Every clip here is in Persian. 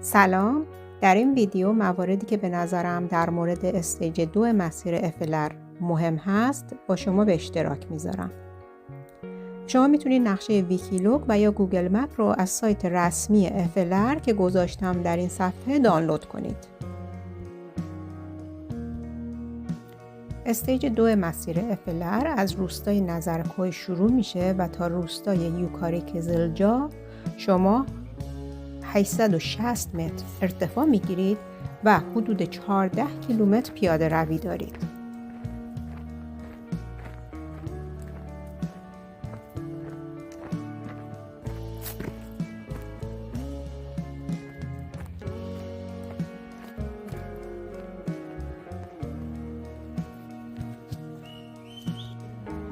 سلام. در این ویدیو مواردی که به نظرم در مورد استیج دو مسیر افلر مهم هست با شما به اشتراک می‌ذارم. شما می‌تونید نقشه ویکیلوگ و یا گوگل مپ رو از سایت رسمی افلر که گذاشتم در این صفحه دانلود کنید. استیج دو مسیر افلر از روستای نظرکوی شروع میشه و تا روستای یوکاری کزلجا شما 860 متر ارتفاع می‌گیرید و حدود 14 کیلومتر پیاده روی دارید.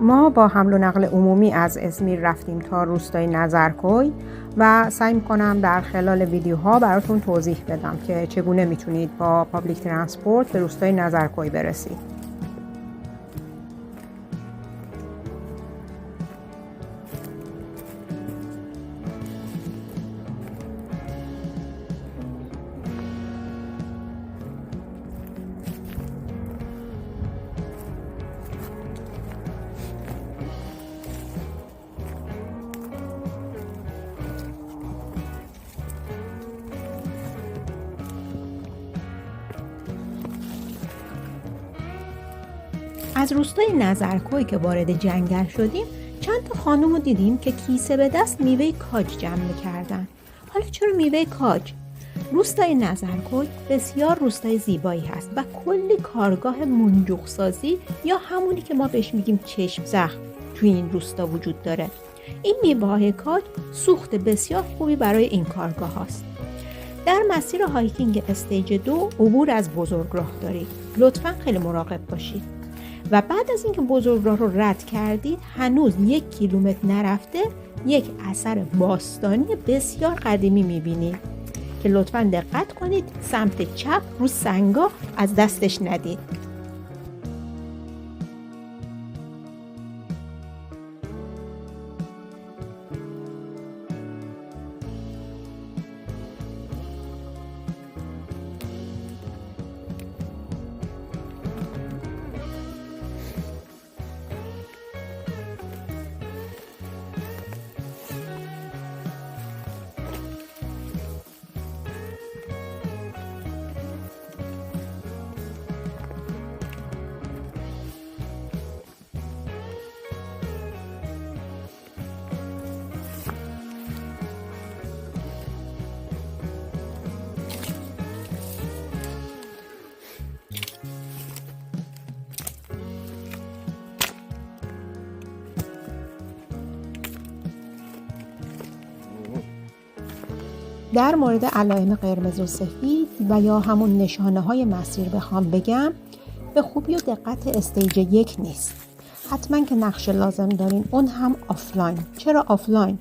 ما با حمل و نقل عمومی از ازمیر رفتیم تا روستای نظرکوی و سعی می‌کنم در خلال ویدیوها براتون توضیح بدم که چگونه می‌تونید با پابلیک ترانسپورت به روستای نظرکوی برسید. از روستای نظرکوی که وارد جنگل شدیم چند تا خانم رو دیدیم که کیسه به دست میوه کاج جمع می‌کردن. حالا چرا میوه کاج؟ روستای نظرکوی بسیار روستای زیبایی هست و کلی کارگاه منجوق سازی یا همونی که ما بهش میگیم چشم زخم توی این روستا وجود داره. این میوه کاج سوخت بسیار خوبی برای این کارگاه هاست. در مسیر هایکینگ استیج دو عبور از بزرگ راه دارید. لطفا خیلی مراقب باشید. و بعد از اینکه بزرگراه رو رد کردید هنوز یک کیلومتر نرفته یک اثر باستانی بسیار قدیمی می‌بینید که لطفا دقت کنید سمت چپ رو سنگا از دستش ندید. در مورد علائم قرمز و سفید و یا همون نشانه های مسیر بخوام بگم به خوبی و دقت استیج یک نیست. حتما که نقشه لازم دارین اون هم آفلاین. چرا آفلاین؟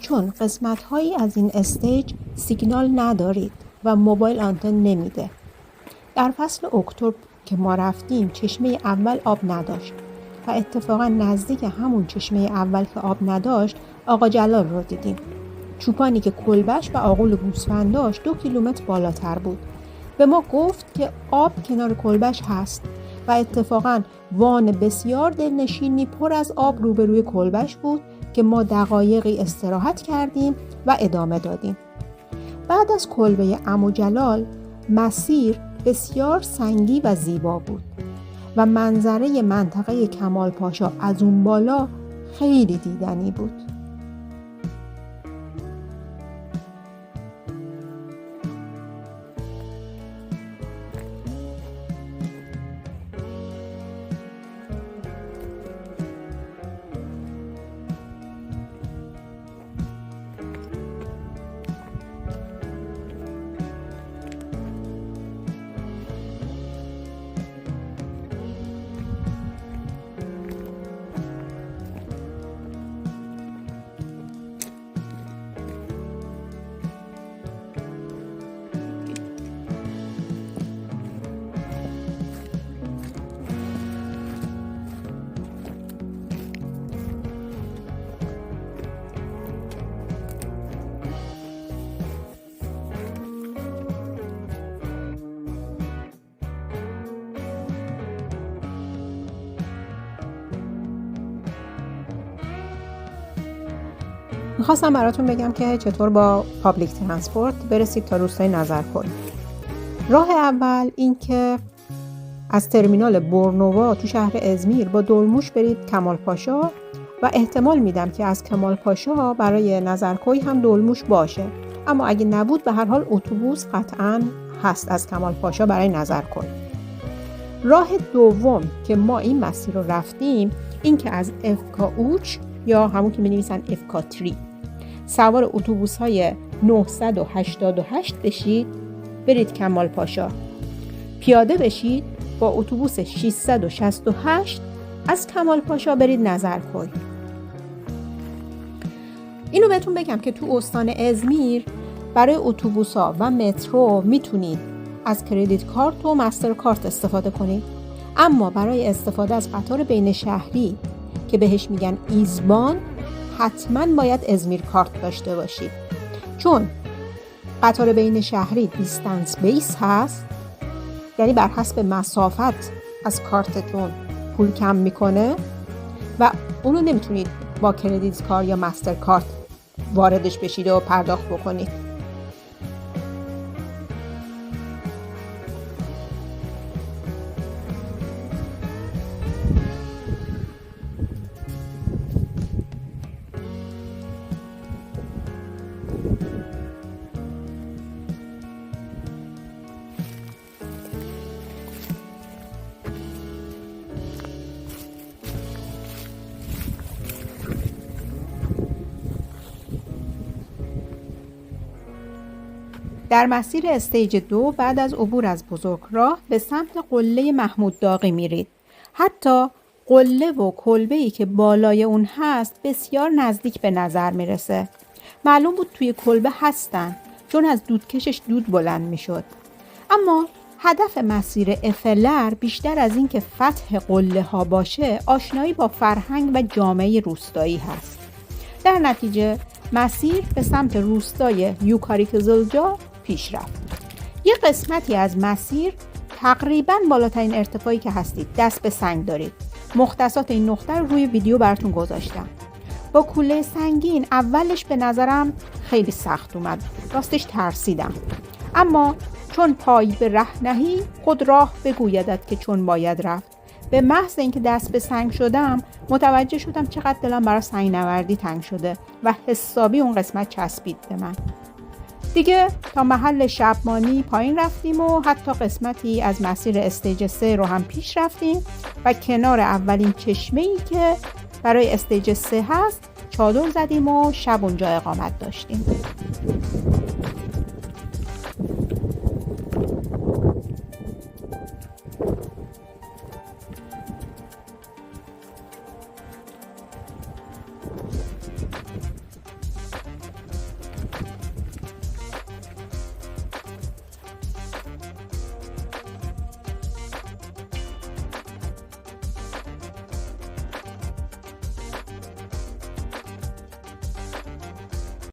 چون قسمت هایی از این استیج سیگنال ندارید و موبایل آنتن نمیده. در فصل اکتبر که ما رفتیم چشمه اول آب نداشت و اتفاقا نزدیک همون چشمه اول که آب نداشت آقا جلال رو دیدیم. چوپانی که کلبش و آغول گوسفند داشت دو کیلومتر بالاتر بود. به ما گفت که آب کنار کلبش هست و اتفاقا وان بسیار دلنشینی پر از آب روبروی کلبش بود که ما دقایقی استراحت کردیم و ادامه دادیم. بعد از کلبه امو جلال مسیر بسیار سنگی و زیبا بود و منظره منطقه کمال پاشا از اون بالا خیلی دیدنی بود. می‌خواستم براتون بگم که چطور با پابلیک ترانسپورت برسید تا روستای نظرکل راه اول این که از ترمینال برنوا تو شهر ازمیر با دلموش برید کمال پاشا و احتمال میدم که از کمال پاشا برای نظرکوی هم دلموش باشه. اما اگه نبود به هر حال اتوبوس قطعا هست از کمال پاشا برای نظرکوی راه دوم که ما این مسیر رو رفتیم این که از افکا اوچ یا همون که می افکا تری سوار اتوبوس های 988 بشید. برید کمال پاشا. پیاده بشید. با اتوبوس 668 از کمال پاشا برید نظر کن. اینو بهتون بگم که تو استان ازمیر برای اتوبوس ها و مترو می‌تونید از کردیت کارت و مستر کارت استفاده کنید. اما برای استفاده از قطار بین شهری که بهش میگن ایزبان حتما باید ازمیر کارت داشته باشید چون قطار بین شهری دیستنس بیس هست یعنی بر حسب مسافت از کارتتون پول کم می‌کنه و اونو نمی‌تونید با کردیت کار یا مستر کارت واردش بشید و پرداخت بکنید. در مسیر استیج دو بعد از عبور از بزرگ راه به سمت قله محمود داغی میرید. حتی قله و کلبه ای که بالای اون هست بسیار نزدیک به نظر می‌رسه. معلوم بود توی کلبه هستن چون از دودکشش دود بلند می‌شد. اما هدف مسیر افلر بیشتر از اینکه فتح قله ها باشه آشنایی با فرهنگ و جامعه روستایی هست. در نتیجه مسیر به سمت روستای یوکاریکزلجا پیش رفت یه قسمتی از مسیر تقریبا بالاترین ارتفاعی که هستید. دست به سنگ دارید. مختصات این نقطه رو روی ویدیو براتون گذاشتم. با کوله سنگین اولش به نظرم خیلی سخت اومد. راستش ترسیدم. اما چون پای به ره نهی خود راه بگویدد که چون باید رفت. به محض اینکه دست به سنگ شدم متوجه شدم چقدر دلم برای سنگ نوردی تنگ شده و حسابی اون قسمت چسبید به من. دیگه تا محل شبمانی پایین رفتیم و حتی قسمتی از مسیر استیج سه رو هم پیش رفتیم و کنار اولین چشمه ای که برای استیج سه هست چادر زدیم و شب اونجا اقامت داشتیم.